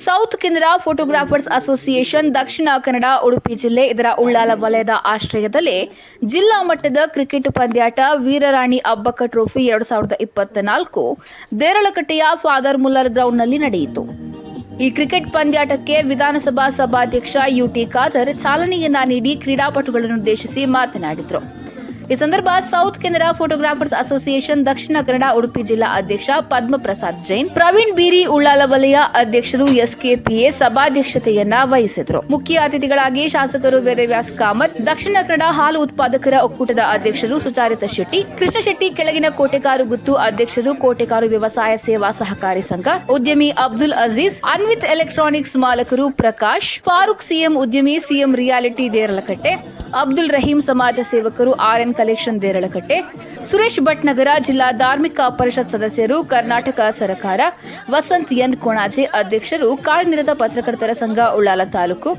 South Kannada photographers association Dakshina Kannada, Udupi ಜಿಲ್ಲೆ ಇದರ ಉಳ್ಳಾಲ ವಲಯದ ಆಶ್ರಯದಲ್ಲಿ ಜಿಲ್ಲಾ ಮಟ್ಟದ ಕ್ರಿಕೆಟ್ ಪಂದ್ಯಾಟ ವೀರರಾಣಿ ಅಬ್ಬಕ್ಕ ಟ್ರೋಫಿ ಎರಡು ಸಾವಿರದ ಇಪ್ಪತ್ತ ನಾಲ್ಕು ದೇರಳಕಟ್ಟೆಯ ಫಾದರ್ ಮುಲ್ಲರ್ ಗ್ರೌಂಡ್ನಲ್ಲಿ ನಡೆಯಿತು. ಈ ಕ್ರಿಕೆಟ್ ಪಂದ್ಯಾಟಕ್ಕೆ ವಿಧಾನಸಭಾ ಸಭಾಧ್ಯಕ್ಷ ಯುಟಿ ಖಾದರ್ ಚಾಲನೆಯನ್ನ ನೀಡಿ ಕ್ರೀಡಾಪಟುಗಳನ್ನು ಉದ್ದೇಶಿಸಿ ಮಾತನಾಡಿದರು. ಈ ಸಂದರ್ಭ south Canara photographers association Dakshina Kannada Udupi ಜಿಲ್ಲಾ ಅಧ್ಯಕ್ಷ ಪದ್ಮಪ್ರಸಾದ್ ಜೈನ್, ಪ್ರವೀಣ್ ಬೀರಿ ಉಳ್ಳಾಲ ವಲಯ ಅಧ್ಯಕ್ಷರು ಎಸ್ಕೆಪಿಎ ಸಭಾಧ್ಯಕ್ಷತೆಯನ್ನ ವಹಿಸಿದರು. ಮುಖ್ಯ ಅತಿಥಿಗಳಾಗಿ ಶಾಸಕರು ವೇದವ್ಯಾಸ್ ಕಾಮತ್, ದಕ್ಷಿಣ ಕನ್ನಡ ಹಾಲು ಉತ್ಪಾದಕರ ಒಕ್ಕೂಟದ ಅಧ್ಯಕ್ಷರು ಸುಚಾರಿತ ಶೆಟ್ಟಿ, ಕೃಷ್ಣ ಶೆಟ್ಟಿ ಕೆಳಗಿನ ಕೋಟೆಕಾರು ಗುತ್ತು ಅಧ್ಯಕ್ಷರು ಕೋಟೆಕಾರು ವ್ಯವಸಾಯ ಸೇವಾ ಸಹಕಾರಿ ಸಂಘ, ಉದ್ಯಮಿ ಅಬ್ದುಲ್ ಅಜೀಜ್, ಅನ್ವಿತ್ ಎಲೆಕ್ಟ್ರಾನಿಕ್ಸ್ ಮಾಲಕರು ಪ್ರಕಾಶ್, ಫಾರೂಕ್ ಸಿಎಂ ಉದ್ಯಮಿ ಸಿಎಂ ರಿಯಾಲಿಟಿ ದೇರಳಕಟ್ಟೆ ಅಬ್ದುಲ್ ರಹೀಂ ಸಮಾಜ ಸೇವಕರು ಆರ್ಎನ್ ಕಲೆಕ್ಷನ್ ದೇರಳಕಟ್ಟೆ, ಸುರೇಶ್ ಭಟ್ ನಗರ ಜಿಲ್ಲಾ ಧಾರ್ಮಿಕ ಪರಿಷತ್ ಸದಸ್ಯರು ಕರ್ನಾಟಕ ಸರ್ಕಾರ, ವಸಂತ್ ಎನ್ ಕೋಣಾಜೆ ಅಧ್ಯಕ್ಷರು ಕಾರ್ಯನಿರತ ಪತ್ರಕರ್ತರ ಸಂಘ ಉಳ್ಳಾಲ ತಾಲೂಕು,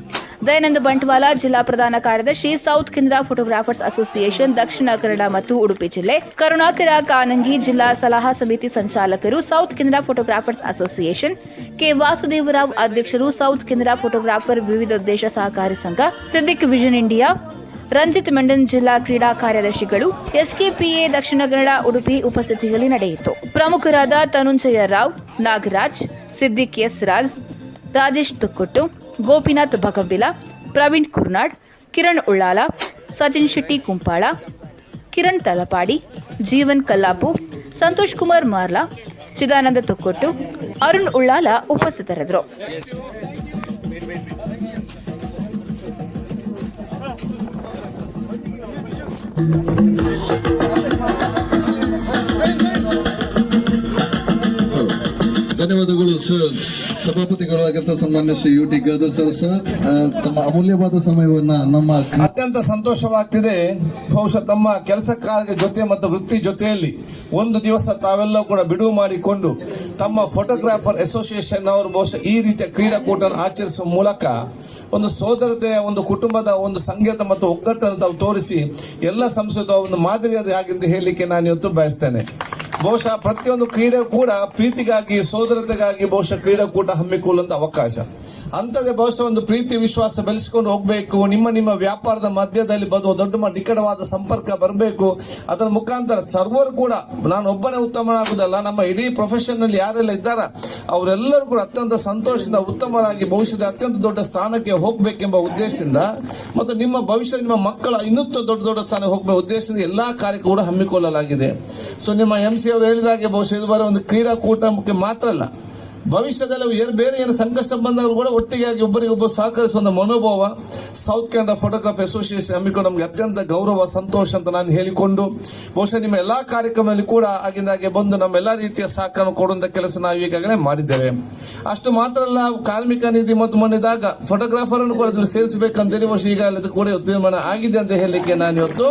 ದಯಾನಂದ ಬಂಟ್ವಾಲ ಜಿಲ್ಲಾ ಪ್ರಧಾನ ಕಾರ್ಯದರ್ಶಿ south Canara photographers association Dakshina Kannada ಮತ್ತು ಉಡುಪಿ ಜಿಲ್ಲೆ, ಕರುಣಾಕರ ಕಾನಂಗಿ ಜಿಲ್ಲಾ ಸಲಹಾ ಸಮಿತಿ ಸಂಚಾಲಕರು south Canara photographers association, K Vasudevarao ಅಧ್ಯಕ್ಷರು ಸೌತ್ ಕೆನರಾ ಫೋಟೋಗ್ರಾಫರ್ ವಿವಿಧ ಉದ್ದೇಶ ಸಹಕಾರಿ ಸಂಘ, ಸಿದ್ದಿಕ್ ವಿಷನ್ ಇಂಡಿಯಾ ರಂಜಿತ್ ಮೆಂಡನ್ ಜಿಲ್ಲಾ ಕ್ರೀಡಾ ಕಾರ್ಯದರ್ಶಿಗಳು, ಎಸ್ಕೆಪಿಎ ದಕ್ಷಿಣ ಕನ್ನಡ ಉಡುಪಿ ಉಪಸ್ಥಿತಿಯಲ್ಲಿ ನಡೆಯಿತು. ಪ್ರಮುಖರಾದ ತನುಂಜಯ ರಾವ್, ನಾಗರಾಜ್, ಸಿದ್ದಿಕ್ ಎಸ್ ರಾಜ್ ರಾಜೇಶ್ ತುಕ್ಕುಟ್ಟು, ಗೋಪಿನಾಥ್ ಭಗಂಬಿಲ ಪ್ರವೀಣ್ ಕುರ್ನಾಡ್, ಕಿರಣ್ ಉಳ್ಳಾಲ, ಸಚಿನ್ ಶೆಟ್ಟಿ ಕುಂಪಾಳ ಕಿರಣ್ ತಲಪಾಡಿ, ಜೀವನ್ ಕಲ್ಲಾಪು, ಸಂತೋಷ್ ಕುಮಾರ್ ಮಾರ್ಲಾ, ಚಿದಾನಂದ ತುಕ್ಕೊಟ್ಟು, ಅರುಣ್ ಉಳ್ಳಾಲ ಉಪಸ್ಥಿತರಿದ್ದರು. ಧನ್ಯವಾದಗಳು ಸರ್ ಸಭಾಪತಿಗಳಾಗಿರ್ತ ಸನ್ಮಾನ್ಯ Shri U T Khader sir sir ತಮ್ಮ ಅಮೂಲ್ಯವಾದ ಸಮಯವನ್ನ ನಮ್ಮ ಅತ್ಯಂತ ಸಂತೋಷವಾಗ್ತಿದೆ. ಬಹುಶಃ ತಮ್ಮ ಕೆಲಸ ಕಾರ್ಯ ಜೊತೆ ಮತ್ತು ವೃತ್ತಿ ಜೊತೆಯಲ್ಲಿ ಒಂದು ದಿವಸ ತಾವೆಲ್ಲ ಕೂಡ ಬಿಡುವು ಮಾಡಿಕೊಂಡು ತಮ್ಮ ಫೋಟೋಗ್ರಾಫರ್ ಅಸೋಸಿಯೇಷನ್ ಅವರು ಬಹುಶಃ ಈ ರೀತಿಯ ಕ್ರೀಡಾಕೂಟ ಆಚರಿಸುವ ಮೂಲಕ ಒಂದು ಸೋದರತೆಯ ಒಂದು ಕುಟುಂಬದ, ಒಂದು ಸಂಗೀತ ಮತ್ತು ಒಗ್ಗಟ್ಟನ್ನು ತಾವು ತೋರಿಸಿ ಎಲ್ಲ ಸಂಸ್ಕೃತ ಒಂದು ಮಾದರಿಯಾದ ಹಾಗೆಂದು ಹೇಳಲಿಕ್ಕೆ ನಾನು ಇವತ್ತು ಬಯಸ್ತೇನೆ. ಬಹುಶಃ ಪ್ರತಿಯೊಂದು ಕ್ರೀಡೆ ಕೂಡ ಪ್ರೀತಿಗಾಗಿ, ಸೋದರತೆಗಾಗಿ ಬಹುಶಃ ಕ್ರೀಡಾಕೂಟ ಹಮ್ಮಿಕೊಳ್ಳುವಂಥ ಅವಕಾಶ. ಅಂಥದ್ದೇ ಬಹುಶಃ ಒಂದು ಪ್ರೀತಿ, ವಿಶ್ವಾಸ ಬೆಳೆಸ್ಕೊಂಡು ಹೋಗಬೇಕು. ನಿಮ್ಮ ನಿಮ್ಮ ವ್ಯಾಪಾರದ ಮಧ್ಯದಲ್ಲಿ ಬದುವ ದೊಡ್ಡ ನಿಕಟವಾದ ಸಂಪರ್ಕ ಬರಬೇಕು. ಅದರ ಮುಖಾಂತರ ಸರ್ವರು ಕೂಡ, ನಾನು ಒಬ್ಬನೇ ಉತ್ತಮನಾಗುವುದಲ್ಲ ನಮ್ಮ ಇಡೀ ಪ್ರೊಫೆಷನ್ನಲ್ಲಿ ಯಾರೆಲ್ಲ ಇದ್ದಾರ, ಅವರೆಲ್ಲರೂ ಕೂಡ ಅತ್ಯಂತ ಸಂತೋಷದಿಂದ ಉತ್ತಮರಾಗಿ ಭವಿಷ್ಯದ ಅತ್ಯಂತ ದೊಡ್ಡ ಸ್ಥಾನಕ್ಕೆ ಹೋಗಬೇಕೆಂಬ ಉದ್ದೇಶದಿಂದ ಮತ್ತು ನಿಮ್ಮ ಭವಿಷ್ಯ ನಿಮ್ಮ ಮಕ್ಕಳ ಇನ್ನೂ ದೊಡ್ಡ ದೊಡ್ಡ ಸ್ಥಾನಕ್ಕೆ ಹೋಗಬೇಕು ಉದ್ದೇಶದಿಂದ ಎಲ್ಲಾ ಕಾರ್ಯ ಕೂಡ ಹಮ್ಮಿಕೊಳ್ಳಲಾಗಿದೆ. ಸೊ ನಿಮ್ಮ ಎಂ ಸಿ ಅವರು ಹೇಳಿದಾಗೆ ಬಹುಶಃ ಇದು ಬರೋ ಒಂದು ಕ್ರೀಡಾಕೂಟಕ್ಕೆ ಮಾತ್ರ ಅಲ್ಲ. ಭವಿಷ್ಯದಲ್ಲಿ ಬೇರೆ ಏನು ಸಂಕಷ್ಟ ಬಂದಾಗ ಕೂಡ ಒಟ್ಟಿಗೆ ಆಗಿ ಒಬ್ಬರಿಗೊಬ್ಬರು ಸಹಕರಿಸುವ ಮನೋಭಾವ ಸೌತ್ ಕನ್ನಡ ಫೋಟೋಗ್ರಾಫ್ ಅಸೋಸಿಯೇಷನ್ ಹಮ್ಮಿಕೊಂಡು ನಮಗೆ ಅತ್ಯಂತ ಗೌರವ, ಸಂತೋಷ ಅಂತ ನಾನು ಹೇಳಿಕೊಂಡು, ಬಹುಶಃ ನಿಮ್ಮ ಎಲ್ಲಾ ಕಾರ್ಯಕ್ರಮದಲ್ಲಿ ಕೂಡ ಆಗಿಂದಾಗೆ ಬಂದು ನಮ್ಮ ಎಲ್ಲ ರೀತಿಯ ಸಹಕಾರ ಕೊಡುವಂತ ಕೆಲಸ ನಾವು ಈಗಾಗಲೇ ಮಾಡಿದ್ದೇವೆ. ಅಷ್ಟು ಮಾತ್ರ ಅಲ್ಲ ಕಾರ್ಮಿಕ ನಿಧಿ ಮತ್ತು ಫೋಟೋಗ್ರಾಫರ್ ಅನ್ನು ಕೂಡ ಅದ್ರಲ್ಲಿ ಸೇರಿಸಬೇಕಂತೇಳಿ ಬಹುಶಃ ಈಗಾಗಲೇ ಕೂಡ ತೀರ್ಮಾನ ಆಗಿದೆ ಅಂತ ಹೇಳಲಿಕ್ಕೆ ನಾನು ಇವತ್ತು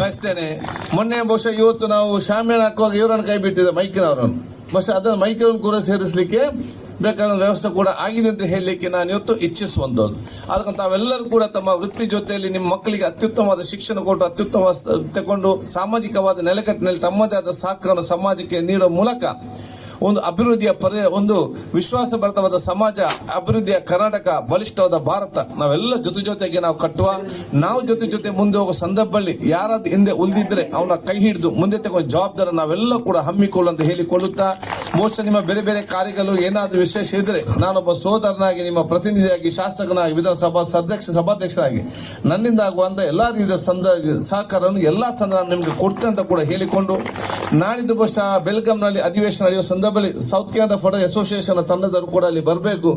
ಬಯಸ್ತೇನೆ. ಮೊನ್ನೆ ಬಹುಶಃ ಇವತ್ತು ನಾವು ಶಾಮಿಯಾನ ಹಾಕುವಾಗ ಇವರನ್ನು ಕೈ ಬಿಟ್ಟಿದ್ದೆ ಮೈಕಿನವರನ್ನು ಬಹುಶಃ ಅದನ್ನು ಮೈಕ್ರೋನ್ ಕೂಡ ಸೇರಿಸಲಿಕ್ಕೆ ಬೇಕಾದ ವ್ಯವಸ್ಥೆ ಕೂಡ ಆಗಿದೆ ಅಂತ ಹೇಳಲಿಕ್ಕೆ ನಾನು ಇವತ್ತು ಇಚ್ಛಿಸುವಂಥದ್ದು. ಅದಕ್ಕೆ ತಾವೆಲ್ಲರೂ ಕೂಡ ತಮ್ಮ ವೃತ್ತಿ ಜೊತೆಯಲ್ಲಿ ನಿಮ್ಮ ಮಕ್ಕಳಿಗೆ ಅತ್ಯುತ್ತಮವಾದ ಶಿಕ್ಷಣ ಕೊಟ್ಟು ಅತ್ಯುತ್ತಮ ತಗೊಂಡು ಸಾಮಾಜಿಕವಾದ ನೆಲೆಕಟ್ಟಿನಲ್ಲಿ ತಮ್ಮದೇ ಆದ ಸಾಕನ್ನು ಸಮಾಜಕ್ಕೆ ನೀಡುವ ಮೂಲಕ ಒಂದು ಅಭಿವೃದ್ಧಿಯ ಪರಿ, ಒಂದು ವಿಶ್ವಾಸಭರಿತವಾದ ಸಮಾಜ, ಅಭಿವೃದ್ಧಿಯ ಕರ್ನಾಟಕ, ಬಲಿಷ್ಠವಾದ ಭಾರತ, ನಾವೆಲ್ಲ ಜೊತೆ ಜೊತೆಗೆ ನಾವು ಕಟ್ಟುವ, ನಾವು ಜೊತೆ ಜೊತೆ ಮುಂದೆ ಹೋಗೋ ಸಂದರ್ಭದಲ್ಲಿ ಯಾರಾದ್ರೂ ಹಿಂದೆ ಉಳಿದಿದ್ರೆ ಅವನ ಕೈ ಹಿಡಿದು ಮುಂದೆ ತಗೊಂಡು ಜವಾಬ್ದಾರ ನಾವೆಲ್ಲ ಕೂಡ ಹಮ್ಮಿಕೊಳ್ಳುವಂತ ಹೇಳಿಕೊಳ್ಳುತ್ತಾ ಬಹುಶಃ ನಿಮ್ಮ ಬೇರೆ ಬೇರೆ ಕಾರ್ಯಗಳು ಏನಾದರೂ ವಿಶೇಷ ಇದ್ರೆ ನಾನೊಬ್ಬ ಸೋದರನಾಗಿ, ನಿಮ್ಮ ಪ್ರತಿನಿಧಿಯಾಗಿ, ಶಾಸಕನಾಗಿ, ವಿಧಾನಸಭಾ ಅಧ್ಯಕ್ಷ ಸಭಾಧ್ಯಕ್ಷರಾಗಿ ನನ್ನಿಂದ ಆಗುವಂತ ಎಲ್ಲ ರೀತಿಯ ಸಂದ, ಸಹಕಾರವನ್ನು ಎಲ್ಲಾ ಸಂದರ್ಭ ನಿಮಗೆ ಕೊಡ್ತೇನೆ ಅಂತ ಕೂಡ ಹೇಳಿಕೊಂಡು ನಾಡಿದ್ದು ಬಹುಶಃ ಬೆಳಗಾಂನಲ್ಲಿ ಅಧಿವೇಶನ ನಡೆಯುವ ಸಂದರ್ಭದಲ್ಲಿ ಸೌತ್ ಕೆನಡಾ ಫೋಟೋ ಅಸೋಸಿಯೇಷನ್ ತಂಡದವರು ಕೂಡ ಅಲ್ಲಿ ಬರಬೇಕು.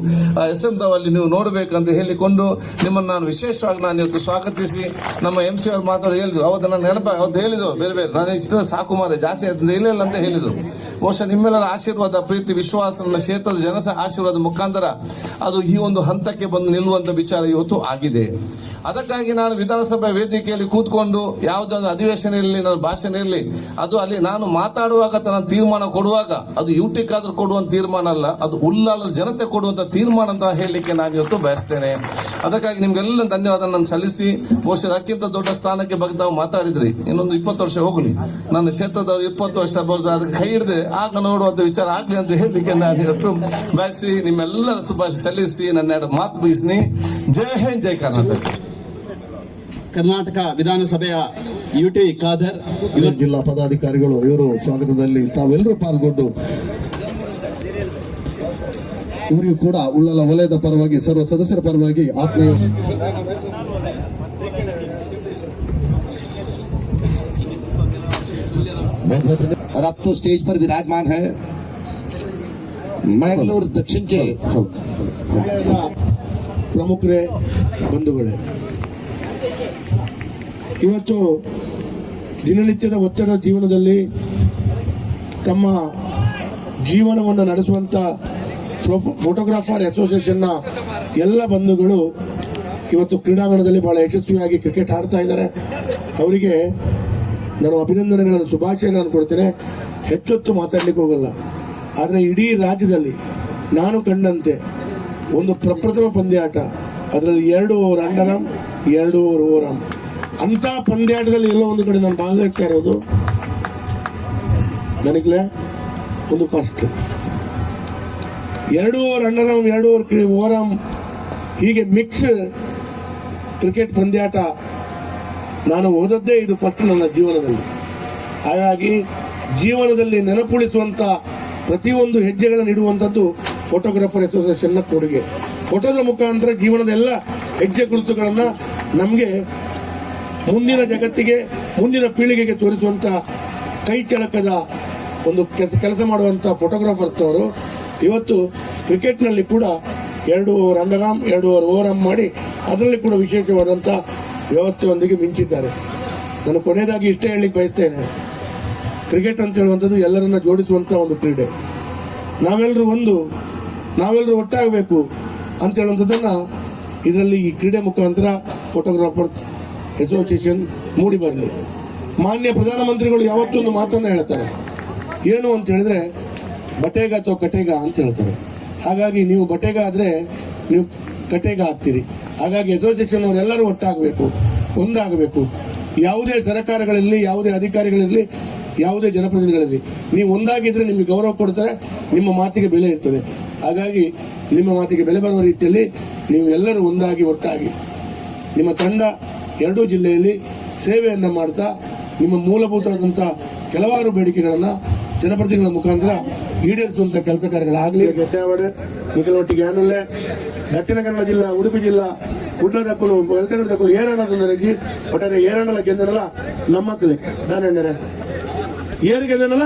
ಎಸ್ ಎಂ ಅಲ್ಲಿ ನೀವು ನೋಡಬೇಕಂತ ಹೇಳಿಕೊಂಡು ನಿಮ್ಮನ್ನು ನಾನು ವಿಶೇಷವಾಗಿ ನಾನು ಇವತ್ತು ಸ್ವಾಗತಿಸಿ ನಮ್ಮ ಎಂ ಸಿ ಅವರು ಮಾತಾಡಿ ಹೇಳಿದ್ರು. ಅವತ್ತು ನನ್ನ ನೆನಪ, ಅವತ್ತು ಹೇಳಿದ್ರು ಬೇರೆ ಬೇರೆ. ನಾನು ಇಷ್ಟ ಸಾಕು ಮಾರೆ ಜಾಸ್ತಿ ಆಯ್ತು ಇಲ್ಲ ಅಂತ ಹೇಳಿದರು. ಬಹುಶಃ ನಿಮ್ಮೆಲ್ಲರ ಆಶೀರ್ವಾದ, ಪ್ರೀತಿ ವಿಶ್ವಾಸ ನನ್ನ ಕ್ಷೇತ್ರದ ಜನಸ ಆಶೀರ್ವಾದ ಮುಖಾಂತರ ಅದು ಈ ಒಂದು ಹಂತಕ್ಕೆ ಬಂದು ನಿಲ್ಲುವಂತ ವಿಚಾರ ಇವತ್ತು ಆಗಿದೆ. ಅದಕ್ಕಾಗಿ ನಾನು ವಿಧಾನಸಭೆ ವೇದಿಕೆಯಲ್ಲಿ ಕೂತ್ಕೊಂಡು ಯಾವುದೇ ಒಂದು ಅಧಿವೇಶನ ಇರಲಿ ನನ್ನ ಭಾಷಣ ಇರಲಿ ಅದು ಅಲ್ಲಿ ನಾನು ಮಾತಾಡುವಾಗ ತನ್ನ ತೀರ್ಮಾನ ಕೊಡುವಾಗ, ಅದು ಯೂಟಿಕ್ ಆದ್ರೂ ಕೊಡುವಂತ ತೀರ್ಮಾನ ಅಲ್ಲ, ಅದು ಉಲ್ಲಾಲದ ಜನತೆ ಕೊಡುವಂತ ತೀರ್ಮಾನ ಅಂತ ಹೇಳಲಿಕ್ಕೆ ನಾನು ಇವತ್ತು ಬಯಸ್ತೇನೆ. ಅದಕ್ಕಾಗಿ ನಿಮ್ಗೆಲ್ಲ ಧನ್ಯವಾದ ನಾನು ಸಲ್ಲಿಸಿ. ಬಹುಶಃ ಅತ್ಯಂತ ದೊಡ್ಡ ಸ್ಥಾನಕ್ಕೆ ಬಗ್ಗೆ ತಾವು ಮಾತಾಡಿದ್ರಿ. ಇನ್ನೊಂದು ಇಪ್ಪತ್ತು ವರ್ಷ ಹೋಗಲಿ. ನನ್ನ ಕ್ಷೇತ್ರದವರು ಇಪ್ಪತ್ತು ವರ್ಷ ಬರೋದು ಅದಕ್ಕೆ ಕೈ ಹಿಡಿದೆ ಆಗ ನೋಡುವಂಥ ವಿಚಾರ ಆಗಲಿ ಅಂತ ಹೇಳಲಿಕ್ಕೆ ನಾನು ಇವತ್ತು ಬಯಸಿ ನಿಮ್ಮೆಲ್ಲರ ಶುಭಾಶಯ ಸಲ್ಲಿಸಿ. ನನ್ನ ಎರಡು ಮಾತು ಬಯಸ್ನಿ ಜೈ ಹಿಂದ್, ಜೈ ಕರ್ನಾಟಕ. ಕರ್ನಾಟಕ ವಿಧಾನಸಭೆಯ ಯು ಟಿ ಖಾದರ್ ಇವತ್ತು ಜಿಲ್ಲಾ ಪದಾಧಿಕಾರಿಗಳು ಇವರು ಸ್ವಾಗತದಲ್ಲಿ ತಾವೆಲ್ಲರೂ ಪಾಲ್ಗೊಂಡು ಇವರಿಗೂ ಕೂಡ ಉಳ್ಳಲ ವಲಯದ ಪರವಾಗಿ ಸರ್ವ ಸದಸ್ಯರ ಪರವಾಗಿ ಆತ್ಮೀಯ और अब तो स्टेज पर विराजमान है मैंगलोर दक्षिण के ವಲಯದ ಪ್ರಮುಖರೇ ಬಂಧುಗಳೇ ಇವತ್ತು ದಿನನಿತ್ಯದ ಒತ್ತಡ ಜೀವನದಲ್ಲಿ ತಮ್ಮ ಜೀವನವನ್ನು ನಡೆಸುವಂತ ಫೋಟೋಗ್ರಾಫರ್ ಅಸೋಸಿಯೇಷನ್ನ ಎಲ್ಲ ಬಂಧುಗಳು ಇವತ್ತು ಕ್ರೀಡಾಂಗಣದಲ್ಲಿ ಬಹಳ ಯಶಸ್ವಿಯಾಗಿ ಕ್ರಿಕೆಟ್ ಆಡ್ತಾ ಇದ್ದಾರೆ. ಅವರಿಗೆ ನಾನು ಅಭಿನಂದನೆಗಳನ್ನು, ಶುಭಾಶಯ ನಾನು ಕೊಡ್ತೇನೆ. ಹೆಚ್ಚೊತ್ತು ಮಾತಾಡ್ಲಿಕ್ಕೆ ಹೋಗಲ್ಲ. ಆದರೆ ಇಡೀ ರಾಜ್ಯದಲ್ಲಿ ನಾನು ಕಂಡಂತೆ ಒಂದು ಪ್ರಪ್ರಥಮ ಪಂದ್ಯಾಟ. ಅದರಲ್ಲಿ ಎರಡು ಓವರ್ ಅಂಡರಾಮ್ ಎರಡು ಓವರ್ ಓವರಾಮ್ ಅಂತ ಪಂದ್ಯಾಟದಲ್ಲಿ ಎಲ್ಲೋ ಒಂದು ಕಡೆ ನಾನು ಭಾಗವಹಿಸ್ತಾ ಇರೋದು ನನಗೆ ಒಂದು ಫಸ್ಟ್ ಎರಡು ಓವರ್ ಅಂಡರಾಮ್ ಎರಡು ಓವರ್ ಓವರಾಮ್ ಹೀಗೆ ಮಿಕ್ಸ್ ಕ್ರಿಕೆಟ್ ಪಂದ್ಯಾಟ ನಾನು ಓದದ್ದೇ ಇದು ಫಸ್ಟ್ ನನ್ನ ಜೀವನದಲ್ಲಿ. ಹಾಗಾಗಿ ಜೀವನದಲ್ಲಿ ನೆನಪುಳಿಸುವಂತ ಪ್ರತಿಯೊಂದು ಹೆಜ್ಜೆಗಳನ್ನು ಇಡುವಂಥದ್ದು ಫೋಟೋಗ್ರಾಫರ್ ಅಸೋಸಿಯೇಷನ್ನ ಕೊಡುಗೆ. ಫೋಟೋದ ಮುಖಾಂತರ ಜೀವನದ ಎಲ್ಲ ಹೆಜ್ಜೆ ಗುರುತುಗಳನ್ನು ನಮಗೆ ಮುಂದಿನ ಜಗತ್ತಿಗೆ, ಮುಂದಿನ ಪೀಳಿಗೆಗೆ ತೋರಿಸುವಂತ ಕೈ ಚಳಕದ ಒಂದು ಕೆಲಸ ಮಾಡುವಂತ ಫೋಟೋಗ್ರಾಫರ್ಸ್ ಅವರು ಇವತ್ತು ಕ್ರಿಕೆಟ್ನಲ್ಲಿ ಕೂಡ ಎರಡು ಓವರ್ ಅಂಡರಾಮ್ ಎರಡು ಓವರ್ ಓವರಾಮ್ ಮಾಡಿ ಅದರಲ್ಲಿ ಕೂಡ ವಿಶೇಷವಾದಂಥ ವ್ಯವಸ್ಥೆಯೊಂದಿಗೆ ಮಿಂಚಿದ್ದಾರೆ. ನಾನು ಕೊನೆಯದಾಗಿ ಇಷ್ಟೇ ಹೇಳಲಿಕ್ಕೆ ಬಯಸ್ತೇನೆ. ಕ್ರಿಕೆಟ್ ಅಂತ ಹೇಳುವಂಥದ್ದು ಎಲ್ಲರನ್ನ ಜೋಡಿಸುವಂಥ ಒಂದು ಕ್ರೀಡೆ. ನಾವೆಲ್ಲರೂ ಒಂದು ನಾವೆಲ್ಲರೂ ಒಟ್ಟಾಗಬೇಕು ಅಂತ ಹೇಳುವಂಥದ್ದನ್ನ ಇದರಲ್ಲಿ ಈ ಕ್ರೀಡೆ ಮುಖಾಂತರ ಫೋಟೋಗ್ರಾಫರ್ಸ್ ಅಸೋಸಿಯೇಷನ್ ಮೂಡಿ ಬರಲಿ. ಮಾನ್ಯ ಪ್ರಧಾನಮಂತ್ರಿಗಳು ಯಾವತ್ತೊಂದು ಮಾತನ್ನು ಹೇಳ್ತಾರೆ. ಏನು ಅಂತ ಹೇಳಿದ್ರೆ, ಬಟೇಗ ಅಥವಾ ಕಟೇಗ ಅಂತ ಹೇಳ್ತಾರೆ. ಹಾಗಾಗಿ ನೀವು ಬಟೇಗ ಆದರೆ ನೀವು ಕಟೇಗ ಆಗ್ತೀರಿ. ಹಾಗಾಗಿ ಅಸೋಸಿಯೇಷನ್ ಅವರೆಲ್ಲರೂ ಒಟ್ಟಾಗಬೇಕು, ಒಂದಾಗಬೇಕು. ಯಾವುದೇ ಸರ್ಕಾರಗಳಲ್ಲಿ, ಯಾವುದೇ ಅಧಿಕಾರಿಗಳಿರಲಿ ಯಾವುದೇ ಜನಪ್ರತಿನಿಧಿಗಳಲ್ಲಿ. ನೀವು ಒಂದಾಗಿದ್ರೆ ನಿಮಗೆ ಗೌರವ ಕೊಡ್ತಾರೆ, ನಿಮ್ಮ ಮಾತಿಗೆ ಬೆಲೆ ಇರ್ತದೆ. ಹಾಗಾಗಿ ನಿಮ್ಮ ಮಾತಿಗೆ ಬೆಲೆ ಬರುವ ರೀತಿಯಲ್ಲಿ ನೀವು ಎಲ್ಲರೂ ಒಂದಾಗಿ, ಒಟ್ಟಾಗಿ. ನಿಮ್ಮ ತಂಡ ಎರಡೂ ಜಿಲ್ಲೆಯಲ್ಲಿ ಸೇವೆಯನ್ನು ಮಾಡ್ತಾ ನಿಮ್ಮ ಮೂಲಭೂತವಾದಂಥ ಕೆಲವಾರು ಬೇಡಿಕೆಗಳನ್ನು ಜನಪ್ರತಿನಿಧಿಗಳ ಮುಖಾಂತರ ಈಡೇರಿಸುವಂಥ ಕೆಲಸ ಕಾರ್ಯಗಳಾಗಲಿ. ಗೆದ್ದವರು ನಿಖಲೊಟ್ಟಿಗೆ ಏನಲ್ಲೇ ದಕ್ಷಿಣ ಕನ್ನಡ ಜಿಲ್ಲಾ, ಉಡುಪಿ ಜಿಲ್ಲಾ ಕುಡ್ಲ ದಕ್ಕಲು ಬೆಳ್ತಂಗಡ ದಕ್ಕಲು ಏರಣ್ಣದ ನನಗೆ ಒಟ್ಟಾರೆ ಏರಣ್ಣಲ ಗೆದ್ದನಲ್ಲ, ನಮ್ಮ ಮಕ್ಕಳೇ. ನಾನೆಂದರೆ, ಏರು ಗೆದ್ದನಲ್ಲ,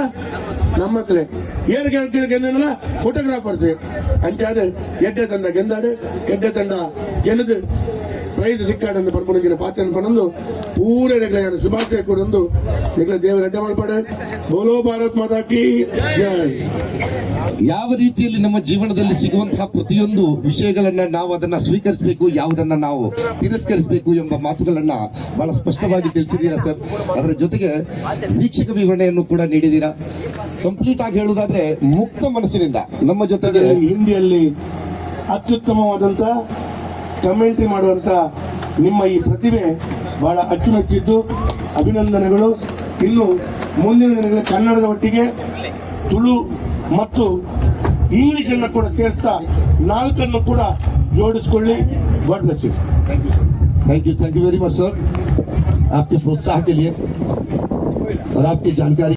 ನಮ್ಮ ಮಕ್ಕಳೇ. ಏರು ಗೆದ್ದನಲ್ಲ ಫೋಟೋಗ್ರಾಫರ್ಸ್ ಅಂಚಾದ ಗೆಡ್ಡೆ ತಂಡ ಗೆಂದಾಡು ಗೆಡ್ಡೆ ತಂಡ ಗೆಲ್ಲದು ಪ್ರೈಸ್ ಸಿಕ್ಕಾಡಂದು ಪಡ್ಕೊಂಡಿದ್ದೀನಿ. ಪಾತ್ರನ ಪಣಂದು ಪೂರ ನಾನು ಶುಭಾಶಯ ಕೊಡೊಂದು ನಿಗ್ಲ ದೇವರ ಅಡ್ಡ ಮಾಡ್ಪಾಡೆ. ಬೋಲೋ ಭಾರತ್ ಮಾತಾ ಕಿ ಜೈ. ಯಾವ ರೀತಿಯಲ್ಲಿ ನಮ್ಮ ಜೀವನದಲ್ಲಿ ಸಿಗುವಂತಹ ಪ್ರತಿಯೊಂದು ವಿಷಯಗಳನ್ನ ನಾವು ಅದನ್ನ ಸ್ವೀಕರಿಸಬೇಕು ಯಾವುದನ್ನ ನಾವು ತಿರಸ್ಕರಿಸಬೇಕು ಎಂಬ ಮಾತುಗಳನ್ನ ಬಹಳ ಸ್ಪಷ್ಟವಾಗಿ ತಿಳಿಸಿದ್ದೀರಾ ಸರ್? ಅದರ ಜೊತೆಗೆ ವೀಕ್ಷಕ ವಿವರಣೆಯನ್ನು ಕೂಡ ನೀಡಿದ್ದೀರಾ? ಕಂಪ್ಲೀಟ್ ಆಗಿ ಹೇಳುವುದಾದ್ರೆ ಮುಕ್ತ ಮನಸ್ಸಿನಿಂದ ನಮ್ಮ ಜೊತೆಗೆ ಹಿಂದಿಯಲ್ಲಿ ಅತ್ಯುತ್ತಮವಾದಂತ ಕಮೆಂಟ್ರಿ ಮಾಡುವಂತ ನಿಮ್ಮ ಈ ಪ್ರತಿಭೆ ಬಹಳ ಅಚ್ಚುಮೆಚ್ಚಿದ್ದು ಅಭಿನಂದನೆಗಳು ಇನ್ನು ಮುಂದಿನ ದಿನಗಳಲ್ಲಿ ಕನ್ನಡದ ಒಟ್ಟಿಗೆ ತುಳು ಮತ್ತು ಇಂಗ್ಲಿಷ್ ಅನ್ನು ಕೂಡ ಸೇರಿಸ್ತಾ ನಾಲ್ಕನ್ನು ಕೂಡ ಜೋಡಿಸಿಕೊಳ್ಳಿ God bless you thank you thank you very much sir आपके प्रोत्साहन के लिए और आपकी जानकारी